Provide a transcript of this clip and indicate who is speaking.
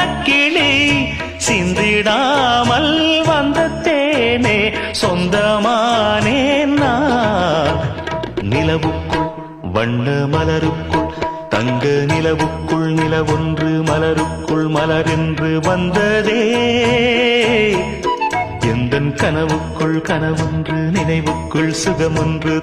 Speaker 1: வண்ணக் கிளி சிந்திடாமல் வந்த தேனே சொந்தமானே நான். நிலவுக்குள் வண்ண மலருக்குள் தங்க நிலவுக்குள் நிலவொன்று மலருக்குள் மலரென்று வந்ததே. எந்தன் கனவுக்குள் கனவொன்று நினைவுக்குள் சுகமொன்று